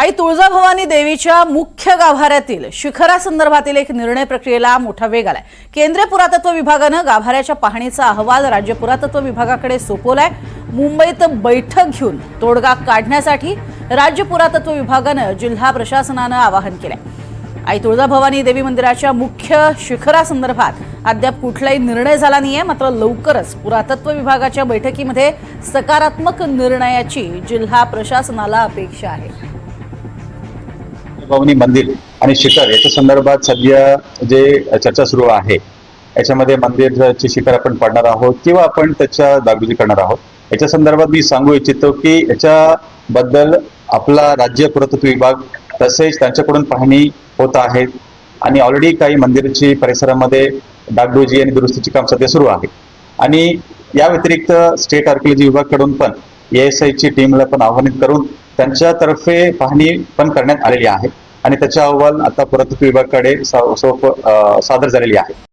आई तुळजाभवानी देवीच्या मुख्य गाभाऱ्यातील शिखरासंदर्भातील एक निर्णय प्रक्रियेला मोठा वेग आलाय. केंद्रीय पुरातत्व विभागानं गाभाऱ्याच्या पाहणीचा अहवाल राज्य पुरातत्व विभागाकडे सोपवलाय. मुंबईत बैठक घेऊन तोडगा काढण्यासाठी राज्य पुरातत्व विभागानं जिल्हा प्रशासनानं आवाहन केलंय. आई तुळजाभवानी देवी मंदिराच्या मुख्य शिखरासंदर्भात अद्याप कुठलाही निर्णय झाला नाहीये मात्र लवकरच पुरातत्व विभागाच्या बैठकीमध्ये सकारात्मक निर्णयाची जिल्हा प्रशासनाला अपेक्षा आहे. भवानी मंदिर आणि शिखर याच्या संदर्भात सध्या जे चर्चा सुरू आहे याच्यामध्ये मंदिरचे शिखर आपण पाडणार आहोत किंवा आपण त्याच्या दागुजी करणार आहोत. याच्या संदर्भात मी सांगू इच्छितो की याच्याबद्दल आपला राज्य पुरातत्व विभाग तसेच त्यांच्याकडून पाहणी होत आहे आणि ऑलरेडी काही मंदिराची परिसरामध्ये डागडोजी आणि दुरुस्तीचे काम सध्या सुरू आहे. आणि या व्यतिरिक्त स्टेट आर्किओलॉजी विभागाकडून पण एएसआयची ची टीमला पण आव्हानित करून त्यांच्यातर्फे पाहणी पण करण्यात आलेली आहे आणि त्याचा अहवाल आता पुरातत्व विभागाकडे सादर झालेली आहे.